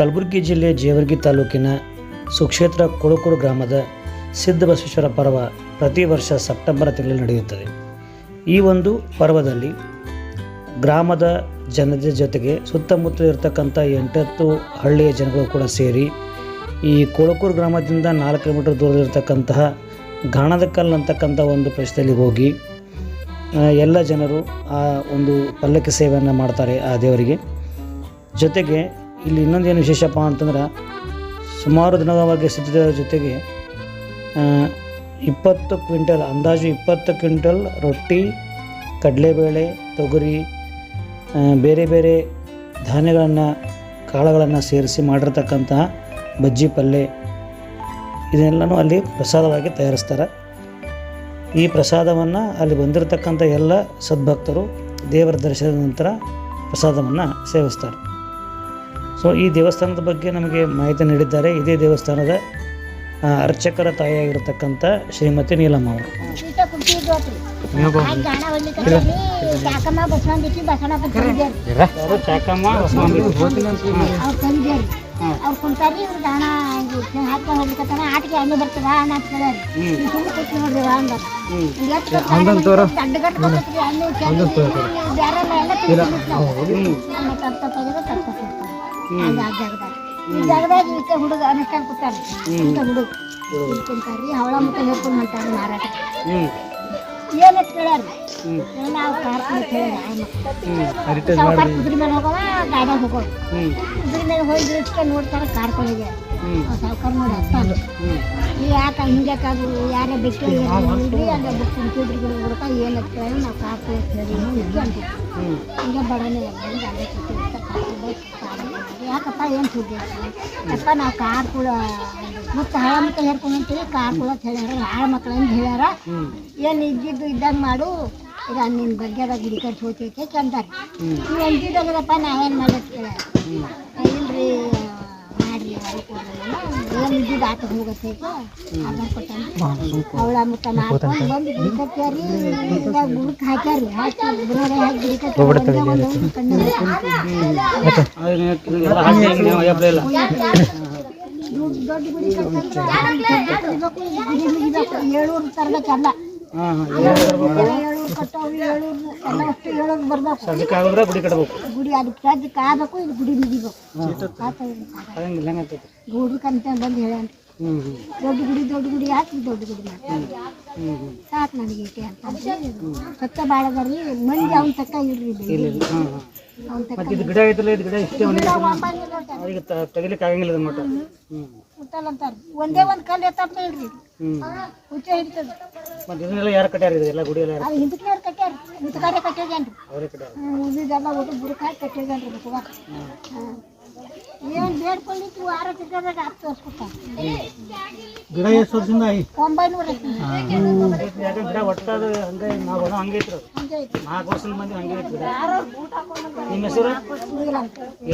ಕಲಬುರಗಿ ಜಿಲ್ಲೆ ಜೇವರ್ಗಿ ತಾಲೂಕಿನ ಸುಕ್ಷೇತ್ರ ಕೊಳಕೂರು ಗ್ರಾಮದ ಸಿದ್ಧಬಸವೇಶ್ವರ ಪರ್ವ ಪ್ರತಿ ವರ್ಷ ಸೆಪ್ಟೆಂಬರ್ ತಿಂಗಳಲ್ಲಿ ನಡೆಯುತ್ತದೆ. ಈ ಒಂದು ಪರ್ವದಲ್ಲಿ ಗ್ರಾಮದ ಜನತೆ ಜೊತೆಗೆ ಸುತ್ತಮುತ್ತ ಇರತಕ್ಕಂಥ ಎಂಟತ್ತು ಹಳ್ಳಿಯ ಜನಗಳು ಕೂಡ ಸೇರಿ ಈ ಕೊಳಕೂರು ಗ್ರಾಮದಿಂದ ನಾಲ್ಕು ಕಿಲೋಮೀಟರ್ ದೂರದಲ್ಲಿರ್ತಕ್ಕಂತಹ ಗಾಣದಕಲ್ ಅಂತಕ್ಕಂಥ ಒಂದು ಪ್ರದೇಶದಲ್ಲಿ ಹೋಗಿ ಎಲ್ಲ ಜನರು ಆ ಒಂದು ಪಲ್ಲಕ್ಕಿ ಸೇವೆಯನ್ನು ಮಾಡ್ತಾರೆ ಆ ದೇವರಿಗೆ. ಜೊತೆಗೆ ಇಲ್ಲಿ ಇನ್ನೊಂದೇನು ವಿಶೇಷಪ್ಪ ಅಂತಂದ್ರೆ ಸುಮಾರು ದಿನವಾಗಿ ಸಿದ್ಧತೆ ಜೊತೆಗೆ ಇಪ್ಪತ್ತು ಕ್ವಿಂಟಲ್, ಅಂದಾಜು ಇಪ್ಪತ್ತು ಕ್ವಿಂಟಲ್ ರೊಟ್ಟಿ, ಕಡಲೆಬೇಳೆ, ತೊಗರಿ ಬೇರೆ ಬೇರೆ ಧಾನ್ಯಗಳನ್ನು, ಕಾಳುಗಳನ್ನು ಸೇರಿಸಿ ಮಾಡಿರ್ತಕ್ಕಂತಹ ಬಜ್ಜಿ ಪಲ್ಯ ಇದನ್ನೆಲ್ಲನೂ ಅಲ್ಲಿ ಪ್ರಸಾದವಾಗಿ ತಯಾರಿಸ್ತಾರೆ. ಈ ಪ್ರಸಾದವನ್ನು ಅಲ್ಲಿ ಬಂದಿರತಕ್ಕಂಥ ಎಲ್ಲ ಸದ್ಭಕ್ತರು ದೇವರ ದರ್ಶನದ ನಂತರ ಪ್ರಸಾದವನ್ನು ಸೇವಿಸ್ತಾರೆ. ಸೊ ಈ ದೇವಸ್ಥಾನದ ಬಗ್ಗೆ ನಮಗೆ ಮಾಹಿತಿ ನೀಡಿದ್ದಾರೆ. ಇದೇ ದೇವಸ್ಥಾನದ ಅರ್ಚಕರ ತಾಯಿಯಾಗಿರ್ತಕ್ಕಂಥ ಶ್ರೀಮತಿ ನೀಲಮ್ಮ ಅವರು. ಅವ್ರು ಕುಂತಾರಿ ಹಾಕಿ ಹೋಗ್ಲಿಕ್ಕೆ ಆಟಿಗೆ ಹಣ್ಣು ಬರ್ತದ ಅಣ್ಣ ಅಂತ ಹೇಳ್ಯಾರಿ ನೀವು ಸುಮ್ಮನೆ ಕೂತ್ ನೋಡ್ರಿ ಅಂದ. ದಡ್ಡ ಗಟ್ಟ ಬರ್ತೈತ್ರಿ ಎಣ್ಣೆ ಎಲ್ಲ ನಮ್ಮ ತಪ್ಪ ತೆಗೆದು ತಪ್ಪ. ಆ ಜಾಗದಾಗ. ಈ ಜಾಗದಾಗ ಈಕೆ ಹುಡುಗ ಅನುಷ್ಠಾನ ಕೂತಾರ ಈಕೆ ಹುಡುಗ. ಕುಂತಾರ್ರಿ ಹವಳ ಮುಖ ಹೇಳ್ಕೊಂಡು ಹೊಂಟಾರಿ ಮಾರಾಟ. ಏನಂತ ಕೇಳ್ಯಾರಿ. ನಾವು ಕಾರ್ ಸಾವುಕಾರ ಕುದುರೆ ಮೇಲೆ ಹೋಗೋವ ಗಾಡ್ಯಾಗ ಹೋಗೋದು ಕುದುರೆ ಮೇಲೆ ಹೋಗಿ ಇಷ್ಟಕ್ಕೆ ನೋಡ್ತಾರ ಕಾರ್ ಆ ಸಾವುಕಾರ ನೋಡಿ ಅತ್ತ ಈ ಯಾಕೆ ಹಿಂಗ್ಯಾಕ ಅದು ಯಾರೇ ಬಿಟ್ಟು ನೋಡ್ರಿ ಅಲ್ಲ ಬುಕ್ ಕುಂತಿದ್ರಿ ಗಿಡ ಹುಡುಕ ಏನು ಕೇಳಿ ನಾವು ಕಾರ್ ಕೊಳಿ ಹೇಳಿ ಹಿಂಗೆ ಅಂತ. ಹಿಂಗೆ ಬಡನೆ ಬಂದು ಯಾಕಪ್ಪ ಏನು ಸುದ್ದಿ? ಅಪ್ಪ ನಾವು ಕಾರ್ ಕೂಡ ಮತ್ತೆ ಹಾಳ ಮಕ್ಕಳು ಹೇಳ್ಕೊಂಡು ಅಂತೀವಿ ಕಾರ್ ಕೂಡ ಹೇಳ್ಯಾರ ಹಾಳ ಮಕ್ಕಳು ಅಂತ ಹೇಳ್ಯಾರ? ಏನು ಇದ್ದಿದ್ದು ಇದ್ದಂಗೆ ಮಾಡು. ಈಗ ನಿನ್ನ ಬಗ್ಗೆ ಗಿಡ ಕಟ್ಟಿ ಹೋಗ್ತೈತೆ ಅಂತಾರೆ ನೀವು ಅಂತಿದ್ದಲ್ಲಪ್ಪ ನಾವೇನು ಮಾಡೋದು ಕೇಳ. ಇಲ್ರಿ ಏನು ಇದ್ದಿದ್ದು ಆತ ಹೋಗತ್ತೈತೆ ಅದನ್ನ ಅವಳ ಮುತ್ತ ಮಾಡ್ಕೊಂಡು ಬಂದು ಹಾಕ್ಯಾರಿ ಹಾಕಿ ಹಾಕಿ ಕಟ್ಟಿ ದೊಡ್ಡ ದೊಡ್ಡ ಗುಡಿ ಏಳೂರು ತರ್ಬೇಕಲ್ಲ ಬರ್ಬೇಕು. ಅದಕ್ಕಾಗಿದ್ರೆ ಗುಡಿ ಕಟ್ಟಬೇಕು ಗುಡಿ ಅದಕ್ಕೆ ಅದಕ್ಕೆ ಆಗಬೇಕು ಇದು ಗುಡಿ ಮುಗಿಬೇಕು. ಹಂಗಿಲ್ಲ ಹೆಂಗಂತೈತಿ. ಗುಡಿ ಕಂತ ಬಂದು ಹೇಳ ದೊಡ್ಡ ಗುಡಿ ದೊಡ್ಡ ಗುಡಿ ಹಾಕಿ ದೊಡ್ಡ ಗುಡಿ ಮಾಡ್ತಾರೆ? ಸಾಕು ನನಗೆ ಈಕೆ ಅಂತ. ಸತ್ತ ಭಾಳ ಬರ್ರಿ ಮಂದಿ ಅವ್ನ ತಕ್ಕ ಇರ್ರಿ ಇಲ್ಲ ಹಾಂ ಹಾಂ ಅವ್ನ ತಕ್ಕ ಇದು ಗಿಡ ಐತಲ್ಲ ಇದು ಗಿಡ ಇಷ್ಟೇ ತೆಗಿಲಿಕ್ಕೆ ಆಗಂಗಿಲ್ಲ ಮಟ್ಟ ಒಂದೇ ಒಂದು ಕಲ್ಲು ಎತ್ತಪ್ಪ ಹ್ಞೂ ಹುಚ್ಚ ಹಿಡಿತದ. ಮತ್ತು ಇದನ್ನೆಲ್ಲ ಯಾರು ಕಟ್ಟಾರ ಗುಡಿ ಎಲ್ಲ ಹಿಂದಕ್ಕೆ ಅವರೇ ಕಟ್ಯಾರ ಉಳಿದೆಲ್ಲ ಒಟ್ಟು ಬುರುಕಾಯಿ ಹಾಕಿ ಕಟ್ಟಿದ್ಯಾನ್ರಿ ಮುತ್ತಗ ಏನು ಬೇಡ್ಕೊಂಡಿತ್ತು ವಾರ ತಿರ್ಗದಾಗ ಹತ್ತು ತೋರಿಸ್ಕೊತಾರೆ ಗಿಡ ಎಷ್ಟು ವರ್ಷದಿಂದ ಒಂಬೈನೂರ ಗಿಡ ಒಟ್ಟದ ಹಂಗೆ ನಾವು ಅದು ಹಂಗೆ ಐತ್ರಿ ಅದು. ನಾಲ್ಕು ವರ್ಷದ ಮಂದಿ ಹಂಗೆ ಐತ್ರಿ. ನಿಮ್ಮ ಹೆಸರು? ಇಲ್ಲ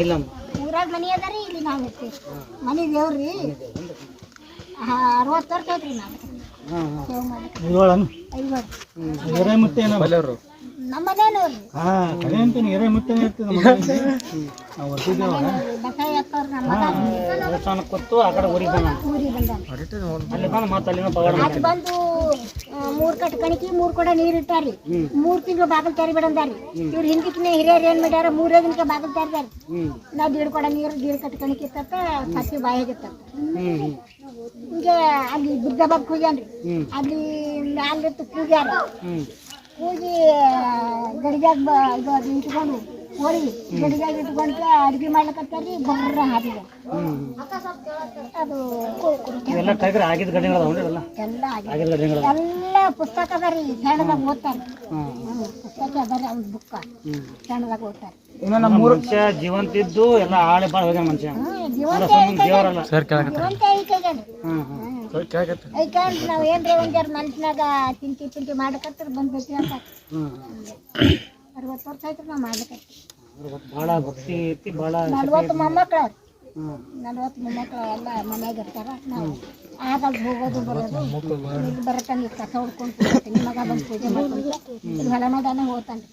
ಇಲ್ಲಮ್ಮ ಊರಾಗ ಮನೆ ಅದಾರಿ ಇಲ್ಲಿ ನಾವು ಐತಿ ಮನೆ ದೇವ್ರಿ. ಅರವತ್ತು ವರ್ಷ ಐತ್ರಿ ನಾವು. ಐದು ಐದು ಹಿರೇಮುತ್ತೆ ಏನೋ ನಮ್ಮ ಹಾಂ ಇರ್ತದೆ ನಾವು ಕೊತ್ತು ಆ ಕಡೆ ಊರಿಗೆ ಬಂದ. ಊರಿಗೆ ಬಂದಾನ ಅಲ್ಲಿ ಬಂದು ಮತ್ತೆ ಅಲ್ಲಿನ ಪವಾಡ ಅದು ಬಂದು ಮೂರು ಕಟ್ ಕಣಕಿ ಮೂರ್ ಕೊಡ ನೀರ್ ಇಟ್ಟಾರಿ ಮೂರ್ ತಿಂಗಳು ಬಾಗಿಲು ತೆರಿ ಬಿಡಂದಾರಿ ಇವ್ರು ಹಿಂದಿಕ್ಕಿನ ಹಿರಿಯರು ಏನ್ ಮಾಡ್ಯಾರ ಮೂರೇ ದಿನಕ್ಕೆ ಬಾಗಿಲು ತೆರ್ದಾರಿ ನಾವು ದೀಡ್ ಕೊಡ ನೀರು ದೀಡ್ ಕಟ್ ಕಣಕಿ ಇತ್ತ ಸಸಿ ಬಾಯಾಗಿತ್ತ ಹ್ಞೂ ಹ್ಞೂ ಹಿಂಗೆ ಅಲ್ಲಿ ಬುದ್ಧ ಬಗ್ಗೆ ಅಲ್ಲಿ ಮ್ಯಾಲಿತ್ತು ಕೂಗ್ಯಾರ ಹ್ಞೂ ಕೂಗಿ ಗಡಿಗ್ಯಾಗ ಇದು ಅದು ಇಟ್ಕೊಂಡು ಹೋರಿ ಗಡಿಗ್ಯಾಗ ಇಟ್ಕೊಂಡ್ರೆ ಅಡ್ಗೆ ಮಾಡ್ಲಕತ್ತಾರಿ ಬರ್ರ ಹಾದಿದೆ ಹ್ಞೂ ಅದು ಇವೆಲ್ಲ ಟೈಗರ್ ಆಗಿದ್ದ ಗಡಿಗಳು ಅದಾವ ಇವೆಲ್ಲ? ಎಲ್ಲ ಆಗಿದೆ. ಆಗಿದ್ದ ಗಡಿಗಳು ಎಲ್ಲ ಪುಸ್ತಕ ಅದ ರೀ ಸಣ್ಣದಾಗ ಓದ್ತಾರೆ. ಪುಸ್ತಕ ಅದ ರೀ ಅವ್ನ ಬುಕ್ಕ. ಹ್ಞೂ ಸಣ್ಣದಾಗ ಓದ್ತಾರೆ. ಇನ್ನು ನಮ್ಮ ಮನುಷ್ಯ ಜೀವಂತ ಇದ್ದು ಎಲ್ಲ ಆಳೆ ಬಾಳ ಹೋಗ್ಯಾನ ಮನುಷ್ಯ. ಜೀವಂತ ಜೀವಂತ ಐಕೈಗೇನ್ರಿ ಹಾಂ ಹಾಂ ಐಕಂಡ್ ನಾವ್ ಏನ್ರಿ ಒಂದ್ ಜರ ಮನ್ಸಿನಾಗ ತಿಂತಿ ಪಿಂತಿ ಮಾಡಕತ್ರ ಬಂದ್ಬಿಟ್ಟಿ ಅಂತ. ಅರವತ್ತು ವರ್ಷ ಆಯ್ತು ನಾವು ಭಾಳ ಭಕ್ತಿ ಐತಿ ಭಾಳ ನಲ್ವತ್ತು ಮೊಮ್ಮಕ್ಳು. ಅವ್ರು. ಹ್ಞೂ ನಲ್ವತ್ತು ಮೊಮ್ಮಕ್ಳು ಎಲ್ಲ ಮನ್ಯಾಗ ಇರ್ತಾರ. ನಾವು ಹೋಗೋದು ಬರೋದು. ಇಲ್ಲಿ ಬರತಂಗ ಕಸ ಹೊಡ್ಕೊಂಡು ಕೂರ್ತೀನಿ ಮಗ ಬಂದು ಪೂಜೆ ಮಾಡ್ಕೊಂಡು ಇಲ್ಲಿ ಹೊಲ ಮೈದಾನ ಹೋಗ್ತಾನೆ.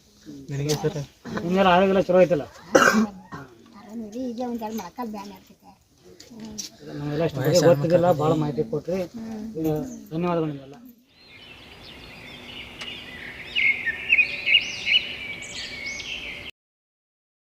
ನಿಮ್ಮೆಲ್ಲ ಆರೋಗ್ಯ ಚಲೋ ಐತಲ್ಲ? ಆರಾಮಿರಿ ಈಗ ಒಂದ್ ಜರ ಬ್ಯಾನ್ ಆಗ್ತೈತೆ ನಮಗೆಲ್ಲ ಇಷ್ಟು ಬಗ್ಗೆ ಗೊತ್ತಿದ್ದಿಲ್ಲ ಭಾಳ ಮಾಹಿತಿ ಕೊಟ್ರಿ. ಧನ್ಯವಾದಗಳು ನಿಮ್ಗೆಲ್ಲ